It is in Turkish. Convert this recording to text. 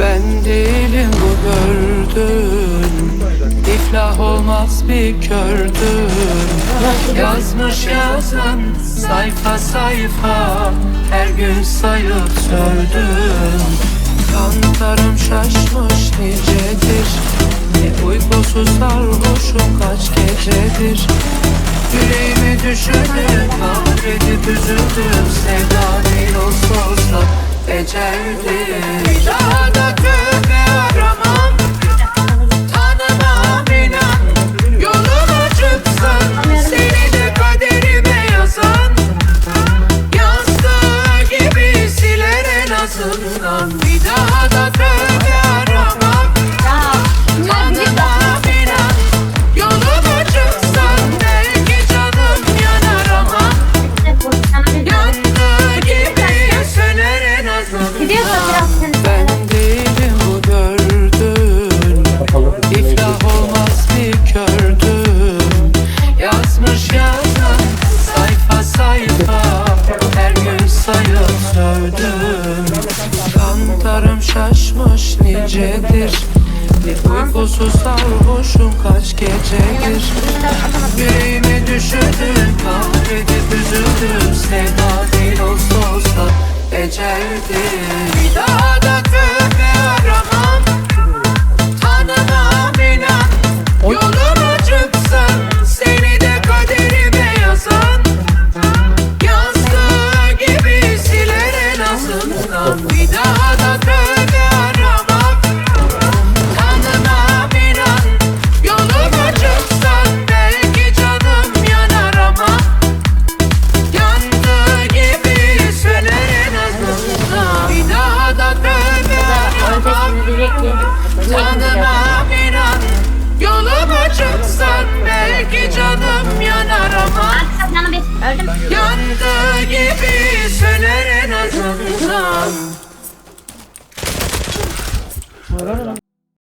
Ben değilim bu gördüğün İflah olmaz bir kördün. Yazmış yazan sayfa sayfa Her gün sayıp sövdüm Kantarım şaşmış nicedir. Ne uykusuz sarhoşum kaç gecedir. Yüreğimi düşürdüm Kahredip üzüldüm. Sevda değil olsa olsa Becerdim en azından Bir daha Kantarım şaşmış nicedir. Bir uykusuz sarhoşum kaç gecedir. Yüreğimi düşürdün kahredip üzüldüm. Sevda değil olsa olsa becerdim. Bir daha da azından Bir daha da tövbe aramam Tanımam inan Yoluma Belki canım yanar ama Yandığı gibi söner en Bir daha da tövbe aramam Tanımam inan Yoluma Belki canım yanar ama öldüm. Azından